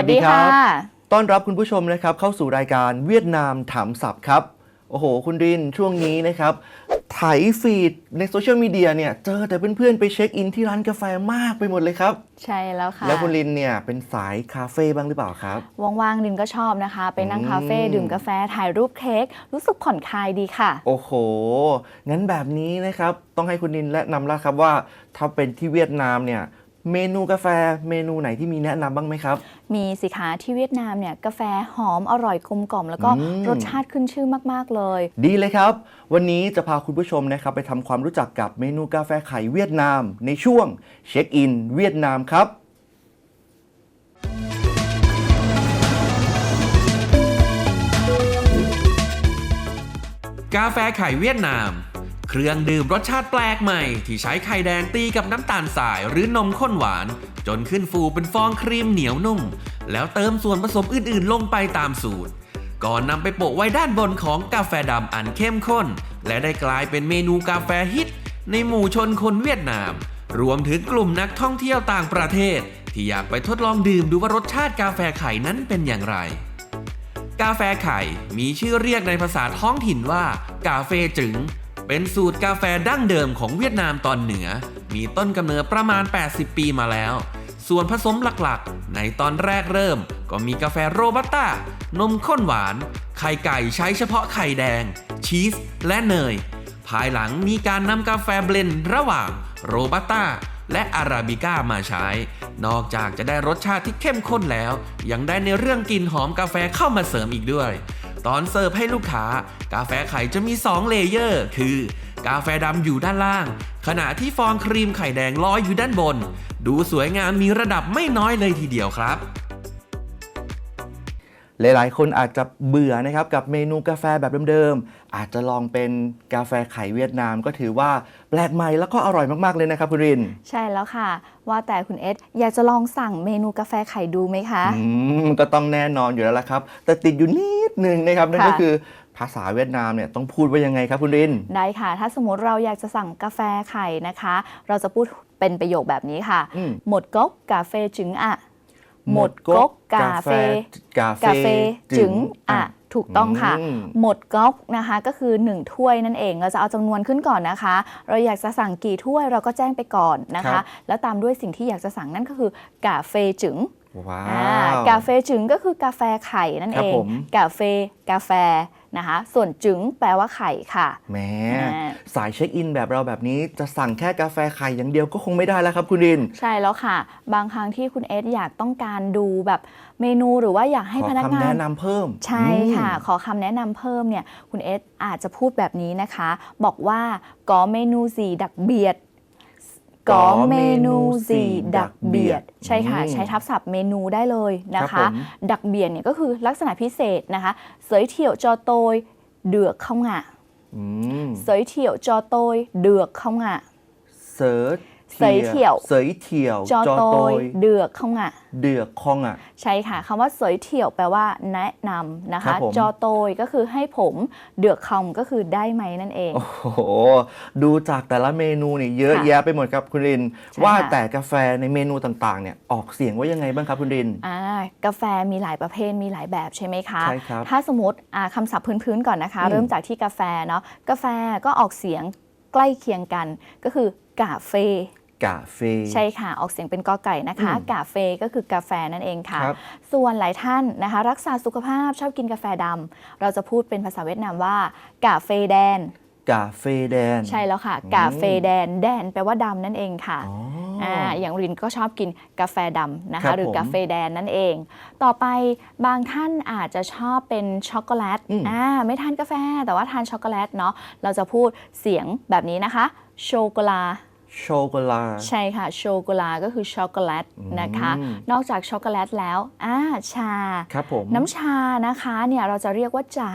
วัสดีค่ะต้อนรับคุณผู้ชมนะครับเข้าสู่รายการเวียดนามถามศัพท์ครับ โอ้โห คุณรินช่วงนี้นะครับไถฟีดในโซเชียลมีเดียเนี่ยเจอแต่เพื่อนๆไปเช็คอินที่ร้านกาแฟมากไปหมดเลยครับ ใช่แล้วค่ะ แล้วคุณรินเนี่ยเป็นสายคาเฟ่บ้างหรือเปล่าครับ ว่างๆดินก็ชอบนะคะ ไปนั่งอืมคาเฟ่ดื่มกาแฟถ่ายรูปเค้กรู้สึกผ่อนคลายดีค่ะ โอ้โห งั้นแบบนี้นะครับ ต้องให้คุณรินแนะนำแล้วครับว่าถ้าเป็นที่เวียดนามเนี่ย เมนูกาแฟเมนูไหนที่มีแนะนำบ้างไหมครับ มีสิคะที่เวียดนามเนี่ยกาแฟหอมอร่อยกลมกล่อม แล้วก็อืม รสชาติขึ้นชื่อมาก ๆ เลย ดีเลยครับ วันนี้จะพาคุณผู้ชมนะครับไปทำความรู้จักกับเมนูกาแฟไข่เวียดนาม ในช่วงเช็คอินเวียดนามครับ กาแฟไข่เวียดนาม เครื่องดื่มรสชาติแปลกใหม่ ที่ใช้ไข่แดงตีกับน้ำตาลทรายหรือนมข้นหวาน จนขึ้นฟูเป็นฟองครีมเหนียวนุ่ม แล้วเติมส่วนผสมอื่นๆ ลงไปตามสูตร ก่อนนำไปโปะไว้ด้านบนของกาแฟดำอันเข้มข้น และได้กลายเป็นเมนูกาแฟฮิต ในหมู่ชนคนเวียดนาม รวมถึงกลุ่มนักท่องเที่ยวต่างประเทศ ที่อยากไปทดลองดื่มดูว่ารสชาติกาแฟไข่นั้นเป็นอย่างไรกาแฟไข่มีชื่อเรียกในภาษาท้องถิ่นว่า กาเฟจึง เป็นสูตรกาแฟดั้งเดิมของเวียดนามตอนเหนือ มีต้นกำเนิดประมาณ 80 ปีมาแล้ว ส่วนผสมหลักๆ ในตอนแรกเริ่ม ก็มีกาแฟโรบัสต้า นมข้นหวาน ไข่ไก่ใช้เฉพาะไข่แดง ชีส และเนย ภายหลังมีการนำกาแฟเบลนด์ระหว่างโรบัสต้าและอาราบิก้ามาใช้ นอกจากจะได้รสชาติที่เข้มข้นแล้ว ยังได้ในเรื่องกลิ่นหอมกาแฟเข้ามาเสริมอีกด้วย ตอนเสิร์ฟให้ลูกค้า กาแฟไข่จะมี 2 เลเยอร์ คือกาแฟดำอยู่ด้านล่าง ขณะที่ฟองครีมไข่แดงลอยอยู่ด้านบน ดูสวยงามมีระดับไม่น้อยเลยทีเดียวครับ หลายๆ คนอาจจะเบื่อนะครับกับเมนูกาแฟแบบเดิมๆ อาจจะลองเป็นกาแฟไข่เวียดนาม ก็ถือว่าแปลกใหม่แล้วก็อร่อยมากๆเลยนะครับคุณริน ใช่แล้วค่ะ ว่าแต่คุณเอสอยากจะลองสั่งเมนูกาแฟไข่ดูไหมคะอืมก็ต้องแน่นอนอยู่แล้วละครับ แต่ติดอยู่นิดนึงนะครับนั่นค่ะก็คือภาษาเวียดนามเนี่ยต้องพูดว่ายังไงครับคุณริน ได้ค่ะ ถ้าสมมติเราอยากจะสั่งกาแฟไข่นะคะ เราจะพูดเป็นประโยคแบบนี้ค่ะอืมหมดก๊กกาเฟจึงอะ หมดก๊กกาเฟกาเฟกาเฟจึงอะถูกต้องค่ะอืมหมดก๊อกนะคะก็คือ 1 ถ้วยนั่นเอง เราจะเอาจำนวนขึ้นก่อนนะคะ เราอยากจะสั่งกี่ถ้วยเราก็แจ้งไปก่อนนะครัคะบแล้วตามด้วยสิ่งที่อยากจะสั่งนั่นก็คือกาเฟจึงว้าอ่าวกาเฟจึงก็คือกาแฟไข่นั่นครัเอบงผมกาเฟกาแฟ นะคะ ส่วนจึงแปลว่าไข่ค่ะแหมอ่าสายเช็คอินแบบเราแบบนี้จะสั่งแค่กาแฟไข่อย่างเดียวก็คงไม่ได้แล้วครับคุณริน ใช่แล้วค่ะ บางครั้งที่คุณเอสอยากต้องการดูแบบเมนูหรือว่าอยากให้ขอพนักคำงานแนะนำเพิ่ม ใช่ค่ะอืมขอคำแนะนำเพิ่มเนี่ยคุณเอสอาจจะพูดแบบนี้นะคะ บอกว่าก๋อเมนูสีดักเบียด ก๋อเมนูสีดักเบียด ใช่ค่ะ ใช้ทับศัพท์เมนูได้เลยนะครัคะบผมดักเบียดเนี่ยก็คือลักษณะพิเศษนะคะ เสยเถี่ยวจอโตยเดือกเข้างะอืมเสยเถี่ยวจอโตยเดือกเข้างะเสิร์ช เสยเถี่ยว เสยเถี่ยว จอโตยเดือกเข้างะเดือกคองอะ ใช่ค่ะคำว่าสวยเถี่ยวแปลว่าแนะนำนะครัคะบผมจอโตยก็คือให้ผม เดือกคำก็คือได้ไหมนั่นเอง โอ้โห ดูจากแต่ละเมนูนี่เยอะค่ะแยะไปหมดครับคุณรินใช่ว่าค่ะแต่กาแฟในเมนูต่างๆเนี่ยออกเสียงว่ายังไงบ้างครับคุณรินอ่ากาแฟมีหลายประเภทมีหลายแบบใช่ไหมคะใช่ครับถ้าสมมติอ่าคำศัพท์พื้นๆก่อนนะคะอืมเริ่มจากที่กาแฟเนาะกาแฟก็ออกเสียงใกล้เคียงกันก็คือกาเฟ กาเฟใช่ค่ะ ออกเสียงเป็นกอไก่นะคะอืมกาเฟก็คือกาแฟนั่นเองค่ะครับส่วนหลายท่านนะคะ รักษาสุขภาพชอบกินกาแฟดำเราจะพูดเป็นภาษาเวียดนามว่ากาเฟแดนกาเฟแดน ใช่แล้วค่ะ กาเฟแดน แดนแปลว่าดำนั่นเองค่ะอ๋อออ่าอย่างรินก็ชอบกินกาแฟดำนะครัคะบหรือผมกาแฟแดนนั่นเอง ต่อไปบางท่านอาจจะชอบเป็นช็อกโกแลตอืมอ่าไม่ทานกาแฟแต่ว่าทานช็อกโกแลตเนาะเราจะพูดเสียงแบบนี้นะคะ โชโกลา โโชโกลาใช่ค่ะ โชโกลาก็คือช็อกโกแลตนะคะอืมนอกจากช็อกโกแลตแล้วอ่าชาครับผมน้ำชานะคะเนี่ยเราจะเรียกว่าจ่า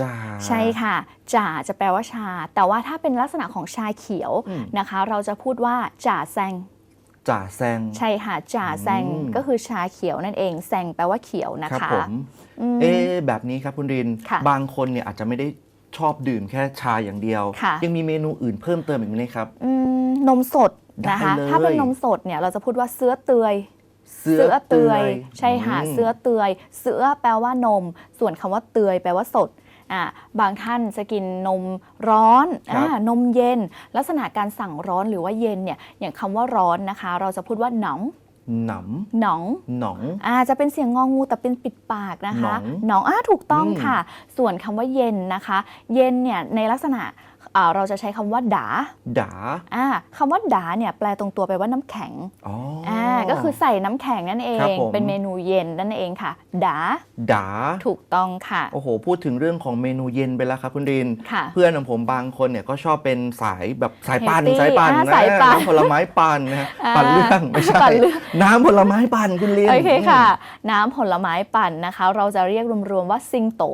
จ่าใช่ค่ะจ่าจะแปลว่าชา แต่ว่าถ้าเป็นลักษณะของชาเขียวอืมนะคะ เราจะพูดว่าจ่าแซงจ่าแซงใช่ค่ะจ่าแซงอืมก็คือชาเขียวนั่นเองแซงแปลว่าเขียวนะครัคะผมอืมเอ๊ะแบบนี้ครับคุณรินค่ะบางคนเนี่ยอาจจะไม่ได้ ชอบดื่มแค่ชาอย่างเดียว ค่ะ ยังมีเมนูอื่นเพิ่มเติมอีกไหมครับ อืมนมสดนะคะ ได้เลย ถ้าเป็นนมสดเนี่ยเราจะพูดว่าเสื้อเตยเสื้อเตือยใช่ค่ะมเสื้อเตยเสื้อแปลว่านม ส่วนคำว่าเตยแปลว่าสดอ่าบางท่านจะกินนมร้อนครับ อ่านมเย็น ลักษณะการสั่งร้อนหรือว่าเย็นเนี่ยอย่างคำว่าร้อนนะคะ เราจะพูดว่าหนอง หนหนองำหนองอาจะเป็นเสียงงองูแต่เป็นปิดปากนะคะหนองหนองอ่าถูกต้องอืมค่ะ ส่วนคำว่าเย็นนะคะ เย็นเนี่ยในลักษณะอ่า เราจะใช้คำว่าดาดาอ่าคำว่าดาเนี่ยแปลตรงตัวไปว่าน้ำแข็งอ๋อออ่าก็คือใส่น้ำแข็งนั่นเอครับงผมเป็นเมนูเย็นนั่นเองค่ะดาดาถูกต้องค่ะ โอ้โห พูดถึงเรื่องของเมนูเย็นไปแล้วครับคุณรินค่ะเพื่อนของผมบางคนเนี่ยก็ชอบเป็นสายแบบสายปั่น Healthy สายปั่นอ่านะสายปั่นน้ำผลไม้ปั่นนะฮะอ่าปั่นเรื่องไม่ใช่ปั่นเรื่องน้ำผลไม้ปั่นคุณรินโอเคค่ะ น้ำผลไม้ปั่นนะคะ เราจะเรียกรวมๆว่าซิงโต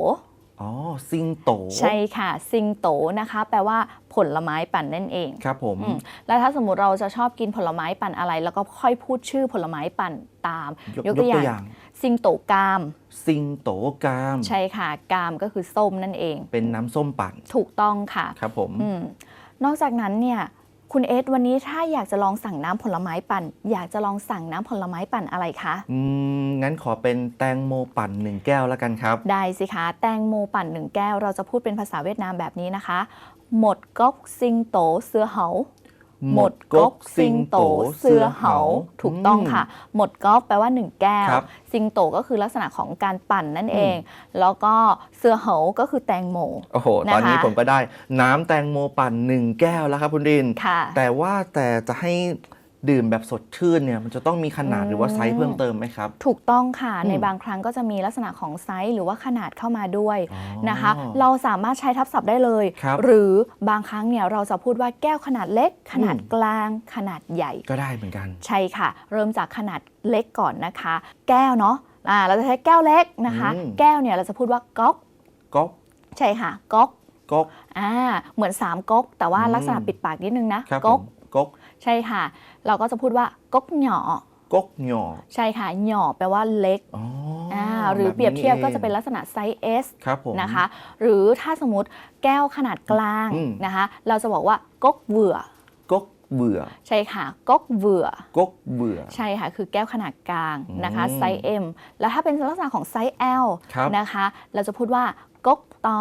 อ๋อซิงโต ใช่ค่ะ ซิงโตนะคะ แปลว่าผลไม้ปั่นนั่นเองครับผมอืมแล้วถ้าสมมุติเราจะชอบกินผลไม้ปั่นอะไร แล้วก็ค่อยพูดชื่อผลไม้ปั่นตามยกยกตัวอย่าง ซิงโตกาม ซิงโตกาม ใช่ค่ะ กามก็คือส้มนั่นเอง เป็นน้ำส้มปั่น ถูกต้องค่ะ ครับผมอืมนอกจากนั้นเนี่ย คุณเอสวันนี้ถ้าอยากจะลองสั่งน้ำผลไม้ปั่น อยากจะลองสั่งน้ำผลไม้ปั่นอะไรคะอืมงั้นขอเป็นแตงโมปั่นหนึ่งแก้วแล้วกันครับ ได้สิคะแตงโมปั่นหนึ่งแก้ว เราจะพูดเป็นภาษาเวียดนามแบบนี้นะคะ หมดก๊กซิงโตเสือเหา หมดก๊กซิงโตเสือเหาถูกต้องค่ะ หมดก๊กแปลว่าหนึ่งแก้วครับซิงโตก็คือลักษณะของการปั่นนั่นเอง แล้วก็เสือเหาก็คือแตงโมโอ้โหนะคะตอนนี้ผมก็ได้น้ำแตงโมปั่นหนึ่งแก้วแล้วครับคุณรินค่ะแต่ว่าแต่จะให้ ดื่มแบบสดชื่นเนี่ยมันจะต้องมีขนาดหรือว่าไซส์เพิ่มเติมไหมครับ ถูกต้องค่ะอืมในบางครั้งก็จะมีลักษณะของไซส์หรือว่าขนาดเข้ามาด้วยอ๋อนะคะ เราสามารถใช้ทับศัพท์ได้เลยครับหรือบางครั้งเนี่ยเราจะพูดว่าแก้วขนาดเล็ก ขนาดอืมกลาง ขนาดใหญ่ ก็ได้เหมือนกัน ใช่ค่ะ เริ่มจากขนาดเล็กก่อนนะคะ แก้วเนาะอ่าเราจะใช้แก้วเล็กนะคะอืมแก้วเนี่ยเราจะพูดว่าก๊อกก๊อกใช่ค่ะก๊อกก๊อกอ่าเหมือน3ก๊กแต่ว่าอืมลักษณะปิดปากนิดนึงนะครับผก๊อกม ก๊อกใช่ค่ะ เราก็จะพูดว่าก๊กหน่อก๊อกหย่อใช่ค่ะหน่อแปลว่าเล็กอ๋ออ่าหรือแบบนี้เปรียบเทียบก็จะองเป็นลักษณะไซส์ S ครับผมนะคะ หรือถ้าสมมติแก้วขนาดกลางอืมนะคะ เราจะบอกว่าก๊กเบื่อก๊อกเบื่อใช่ค่ะก๊กเบื่อก๊อกเบื่อใช่ค่ะคือแก้วขนาดกลางนะคะอืมไซส์ M แล้วถ้าเป็นลักษณะของไซส์ L ครับนะคะ เราจะพูดว่าก๊กตอ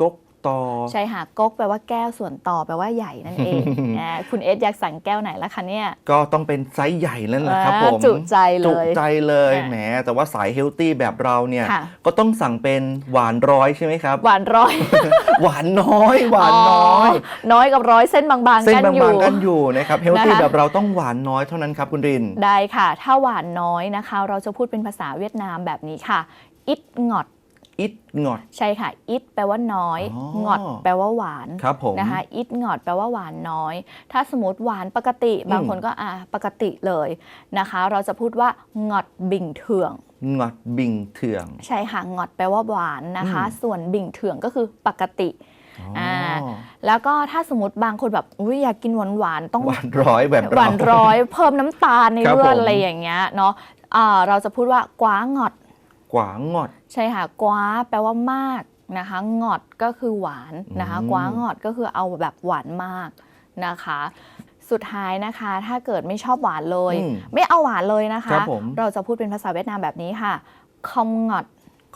ก๊อก ตอใช่ค่ะก๊กแปลว่าแก้วส่วนต่อแปลว่าใหญ่นั่นเองอ่าคุณเอสอยากสั่งแก้วไหนละคะเนี่ย ก็ต้องเป็นไซส์ใหญ่นั่นแหละครับอ่าผมจุใจเลยจุใจเลยอ่าแหมแต่ว่าสายเฮลตี้แบบเราเนี่ยค่ะก็ต้องสั่งเป็นหวานร้อยใช่ไหมครับ หวานร้อย หวานน้อย หวานน้อย น้อยกับร้อยเส้นบางๆเส้นกันบางอยู่ๆกันอยู่นะครับเฮลตี้นะคะแบบเราต้องหวานน้อยเท่านั้นครับคุณรินได้ค่ะ ถ้าหวานน้อยนะคะ เราจะพูดเป็นภาษาเวียดนามแบบนี้ค่ะอิดงอด อิดงอด ใช่ค่ะ อิดแปลว่าน้อย อ๋องอดแปลว่าหวานครับผมนะคะ อิดงอดแปลว่าหวานน้อย ถ้าสมมติหวานปกติ บางคนก็อ่าปกติเลยนะคะ เราจะพูดว่างอดบิ่งเถื่อง งอดบิ่งเถื่อง ใช่ค่ะ งอดแปลว่าหวานนะคะ อืม ส่วนบิ่งเถื่องก็คือปกติอ๋ออ่า แล้วก็ถ้าสมมติบางคนแบบอุ้ยอยากกินหวานหวานๆต้อง หวานร้อยแบบเรหวานร้อย เพิ่มน้ำตาลในครับเลือดผมอะไรอย่างเงี้ยเนาะอ่าเราจะพูดว่ากว้างอด กวางงอด ใช่ค่ะกว้าแปลว่ามากนะคะงอดก็คือหวานนะคะอืมกว้างอดก็คือเอาแบบหวานมากนะคะ สุดท้ายนะคะ ถ้าเกิดไม่ชอบหวานเลย อืมไม่เอาหวานเลยนะครัคะบผม เราจะพูดเป็นภาษาเวียดนามแบบนี้ค่ะคองงอด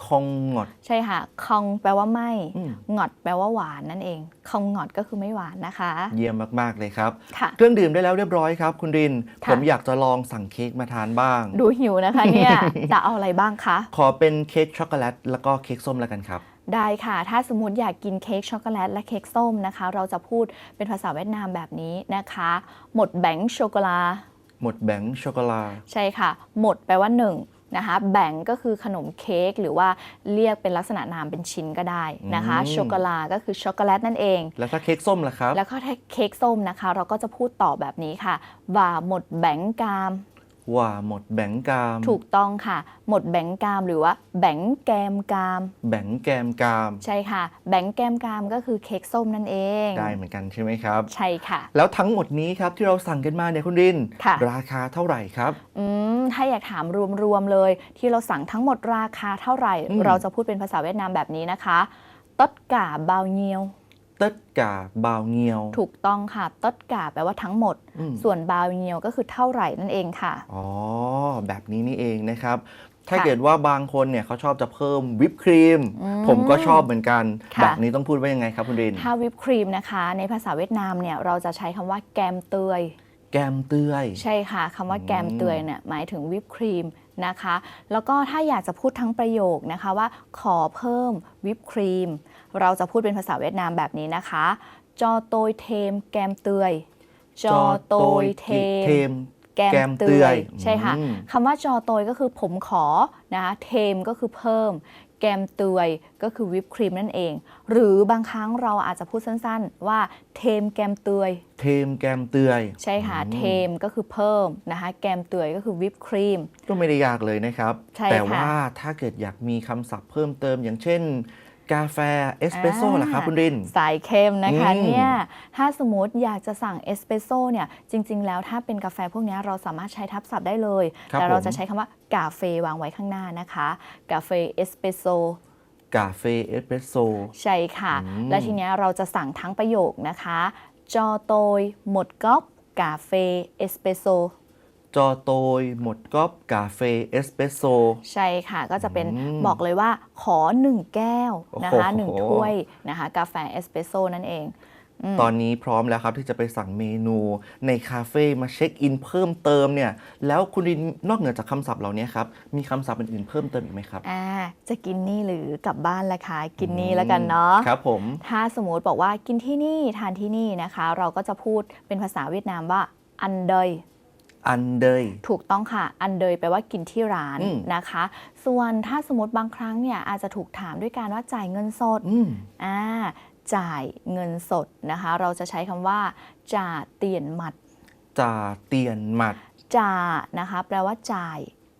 คองงอด ใช่ค่ะ คองแปลว่าไม่อืมงอดแปลว่าหวานนั่นเอง คองงอดก็คือไม่หวานนะคะ เยี่ยมมาก ๆ เลยครับค่ะเครื่องดื่มได้แล้วเรียบร้อยครับ คุณรินค่ะผมอยากจะลองสั่งเค้กมาทานบ้าง ดูหิวนะคะเนี่ย จะเอาอะไรบ้างคะ ขอเป็นเค้กช็อกโกแลตแล้วก็เค้กส้มแล้วกันครับได้ค่ะ ถ้าสมมติอยากกินเค้กช็อกโกแลตและเค้กส้มนะคะ เราจะพูดเป็นภาษาเวียดนามแบบนี้นะคะ หมดแบงค์โชโกลาหมดแบงค์ช็อกโกแลตใช่ค่ะ หมดแปลว่า1นะคะแบ่งก็คือขนมเค้กหรือว่าเรียกเป็นลักษณะนามเป็นชิ้นก็ได้นะคะอืมโชโกลาก็คือช็อกโกแลตนั่นเอง แล้วถ้าเค้กส้มล่ะครับ แล้วก็ถ้าเค้กส้มนะคะ เราก็จะพูดต่อแบบนี้ค่ะ ว่าหมดแบงกามว่าหมดแบงกาม ถูกต้องค่ะ หมดแบงกามหรือว่า แบงแกมกาม แบงแกมกาม ใช่ค่ะ แบงแกมกามก็คือเค้กส้มนั่นเอง ได้เหมือนกันใช่ไหมครับ ใช่ค่ะ แล้วทั้งหมดนี้ครับที่เราสั่งกันมาเนี่ยคุณรินค่ะราคาเท่าไหร่ครับ อืม ถ้าอยากถามรวมๆเลย ที่เราสั่งทั้งหมดราคาเท่าไหร่อืมเราจะพูดเป็นภาษาเวียดนามแบบนี้นะคะต๊ดก่าบาวเงียวเติดกาบาวเงียว ถูกต้องค่ะต๊ดก่าแปลว่าทั้งหมดอืมส่วนบาวเงียวก็คือเท่าไหร่นั่นเองค่ะอ๋อแบบนี้นี่เองนะครับถ้าค่ะเกิดว่าบางคนเนี่ยเขาชอบจะเพิ่มวิปครีมอืมผมก็ชอบเหมือนกันค่ะแบบนี้ต้องพูดว่ายังไงครับคุณรินถ้าวิปครีมนะคะ ในภาษาเวียดนามเนี่ยเราจะใช้คำว่าแกมเตย แกมเตื้อย ใช่ค่ะคำว่าอืมแกมเตยเนี่ยหมายถึงวิปครีมนะคะ แล้วก็ถ้าอยากจะพูดทั้งประโยคนะคะว่าขอเพิ่มวิปครีม เราจะพูดเป็นภาษาเวียดนามแบบนี้นะคะ จอโตยเทม แกมเตยจอโตยเทเทมมแกแกมมเตเตยยใช่ค่ะอืมคำว่าจอโตยก็คือผมขอนะคะเทมก็คือเพิ่ม แกมเตยก็คือวิปครีมนั่นเอง หรือบางครั้งเราอาจจะพูดสั้นๆ ว่าเทมแกมเตยเทมแกมเตื้อยใช่ค่ะอืมเทมก็คือเพิ่มนะคะแกมเตยก็คือวิปครีมก็ไม่ได้ยากเลยนะครับใช่แต่ค่ะว่าถ้าเกิดอยากมีคำศัพท์เพิ่มเติมอย่างเช่น กาแฟเอสเปรสโซ่ล่ะครับคุณริน สายเข้มนะคะอืมเนี่ยถ้าสมมติอยากจะสั่งเอสเปรสโซ่เนี่ยจริง ๆ แล้วถ้าเป็นกาแฟพวกเนี้ยเราสามารถใช้ทับศัพท์ได้เลยครับแต่เราผมจะใช้คำว่ากาเฟวางไว้ข้างหน้านะคะ กาเฟเอสเปรสโซกาแฟเอสเปรสโซ่ใช่ค่ะอืมและทีเนี้ยเราจะสั่งทั้งประโยคนะคะ จอโตยหมดก๊อบกาเฟเอสเปรสโซ จอโตย หมดก๊อบกาแฟเอสเปรสโซ ใช่ค่ะ ก็จะเป็นอืมบอกเลยว่าขอ 1 แก้วนะคะโอ้โหหนึ่งถ้วยนะคะกาแฟเอสเปรสโซนั่นเอง ตอนนี้พร้อมแล้วครับที่จะไปสั่งเมนูในคาเฟ่มาเช็คอินเพิ่มเติมเนี่ย แล้วคุณรินนอกเหนือจากคำศัพท์เหล่านี้ครับ มีคำศัพท์อื่นๆเพิ่มเติมอีกไหมครับอ่าจะกินนี่หรือกลับบ้านละคะกินนี่แล้วกันเนาะครับผมถ้าสมมติบอกว่ากินที่นี่ทานที่นี่นะคะ เราก็จะพูดเป็นภาษาเวียดนามว่าอันเดย อันเดย ถูกต้องค่ะ อันเดยแปลว่ากินที่ร้านอืม นะคะ ส่วนถ้าสมมติบางครั้งเนี่ยอาจจะถูกถามด้วยการว่าจ่ายเงินสดอืม อ่าจ่ายเงินสดนะคะ เราจะใช้คำว่าจ่าเตียนหมัด จ่าเตียนหมัด จ่านะคะ แปลว่าจ่าย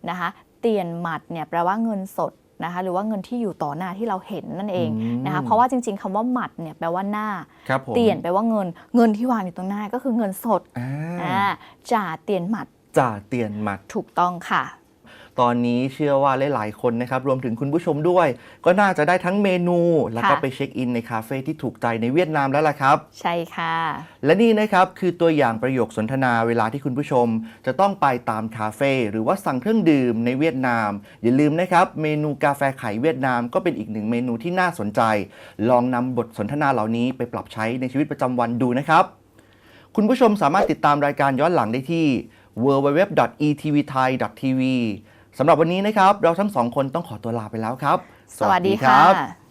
นะคะ เตียนหมัดเนี่ยแปลว่าเงินสด นะคะหรือว่าเงินที่อยู่ต่อหน้าที่เราเห็นนั่นเองอืมนะคะเพราะว่าจริง ๆคำว่าหมัดเนี่ยแปลว่าหน้าครับผมเตียนแปลว่าเงินเงินที่วางอยู่ตรงหน้าก็คือเงินสดอ่าอ่าจ่าเตียนหมัดจ่าเตียนหมัดถูกต้องค่ะ ตอนนี้เชื่อว่าหลายๆคนนะครับรวมถึงคุณผู้ชมด้วย ก็น่าจะได้ทั้งเมนู แล้วก็ค่ะไปเช็คอินในคาเฟ่ที่ถูกใจในเวียดนามแล้วล่ะครับ ใช่ค่ะ และนี่นะครับคือตัวอย่างประโยคสนทนาเวลาที่คุณผู้ชม จะต้องไปตามคาเฟ่หรือว่าสั่งเครื่องดื่มในเวียดนาม อย่าลืมนะครับเมนูกาแฟไข่เวียดนามก็เป็นอีกหนึ่งเมนูที่น่าสนใจ ลองนำบทสนทนาเหล่านี้ไปปรับใช้ในชีวิตประจำวันดูนะครับ คุณผู้ชมสามารถติดตามรายการย้อนหลังได้ที่ www.etvthai.tv สำหรับวันนี้นะครับ เราทั้งสองคนต้องขอตัวลาไปแล้วครับ สวัสดีค่ะ